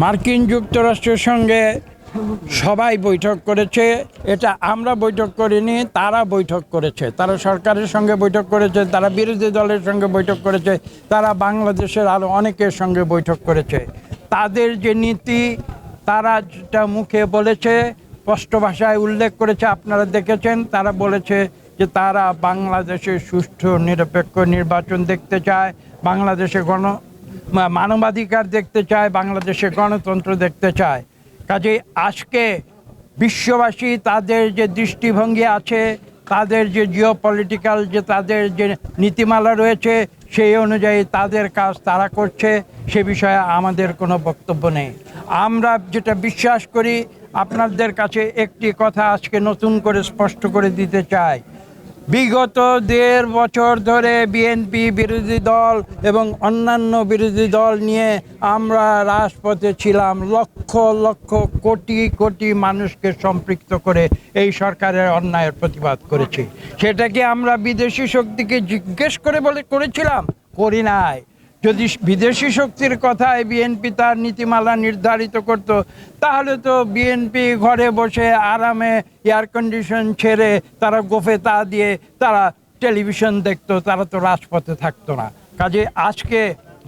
মার্কিন যুক্তরাষ্ট্রের সঙ্গে সবাই বৈঠক করেছে। এটা আমরা বৈঠক করিনি, তারা বৈঠক করেছে। তারা সরকারের সঙ্গে বৈঠক করেছে, তারা বিরোধী দলের সঙ্গে বৈঠক করেছে, তারা বাংলাদেশের আরও অনেকের সঙ্গে বৈঠক করেছে। তাদের যে নীতি, তারা যেটা মুখে বলেছে, স্পষ্ট ভাষায় উল্লেখ করেছে, আপনারা দেখেছেন, তারা বলেছে যে তারা বাংলাদেশে সুষ্ঠু, নিরপেক্ষ নির্বাচন দেখতে চায়। বাংলাদেশে গণ মানবাধিকার দেখতে চায় বাংলাদেশে গণতন্ত্র দেখতে চায়। কাজে আজকে বিশ্ববাসী তাদের যে দৃষ্টিভঙ্গি আছে, তাদের যে জিও পলিটিক্যাল যে তাদের যে নীতিমালা রয়েছে, সেই অনুযায়ী তাদের কাজ তারা করছে। সে বিষয়ে আমাদের কোনো বক্তব্য নেই। আমরা যেটা বিশ্বাস করি, আপনাদের কাছে একটি কথা আজকে নতুন করে স্পষ্ট করে দিতে চাই। বিগত দেড় বছর ধরে বিএনপি বিরোধী দল এবং অন্যান্য বিরোধী দল নিয়ে আমরা রাজপথে ছিলাম। লক্ষ লক্ষ, কোটি কোটি মানুষকে সম্পৃক্ত করে এই সরকারের অন্যায়ের প্রতিবাদ করেছি। সেটাকে আমরা বিদেশি শক্তিকে জিজ্ঞেস করে বলে করেছিলাম, করি নাই। যদি বিদেশি শক্তির কথায় বিএনপি তার নীতিমালা নির্ধারিত করত, তাহলে তো বিএনপি ঘরে বসে আরামে এয়ার কন্ডিশন ছেড়ে তারা গোফে তা দিয়ে তারা টেলিভিশন দেখতো, তারা তো রাজপথে থাকতো না। কাজে আজকে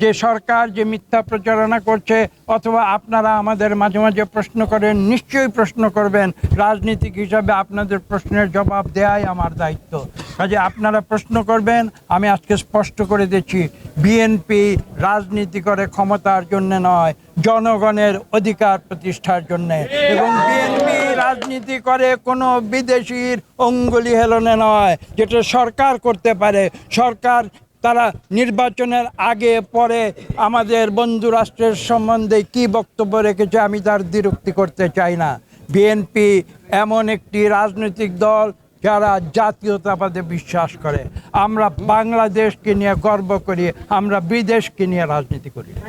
যে সরকার যে মিথ্যা প্রচারণা করছে, অথবা আপনারা আমাদের মাঝে মাঝে প্রশ্ন করেন, নিশ্চয়ই প্রশ্ন করবেন। রাজনীতিক হিসাবে আপনাদের প্রশ্নের জবাব দেয়াই আমার দায়িত্ব। কাজে আপনারা প্রশ্ন করবেন, আমি আজকে স্পষ্ট করে দিচ্ছি, বিএনপি রাজনীতি করে ক্ষমতার জন্য নয়, জনগণের অধিকার প্রতিষ্ঠার জন্য। এবং বিএনপি রাজনীতি করে কোনো বিদেশির অঙ্গুলি হেলনে নয়, যেটা সরকার করতে পারে। সরকার তারা নির্বাচনের আগে, পরে আমাদের বন্ধু রাষ্ট্রের সম্বন্ধে কি বক্তব্য রেখেছে আমি তার দ্বিরুক্তি করতে চাই না। বিএনপি এমন একটি রাজনৈতিক দল যারা জাতীয়তাবাদে বিশ্বাস করে। আমরা বাংলাদেশকে নিয়ে গর্ব করি, আমরা বিদেশকে নিয়ে রাজনীতি করি।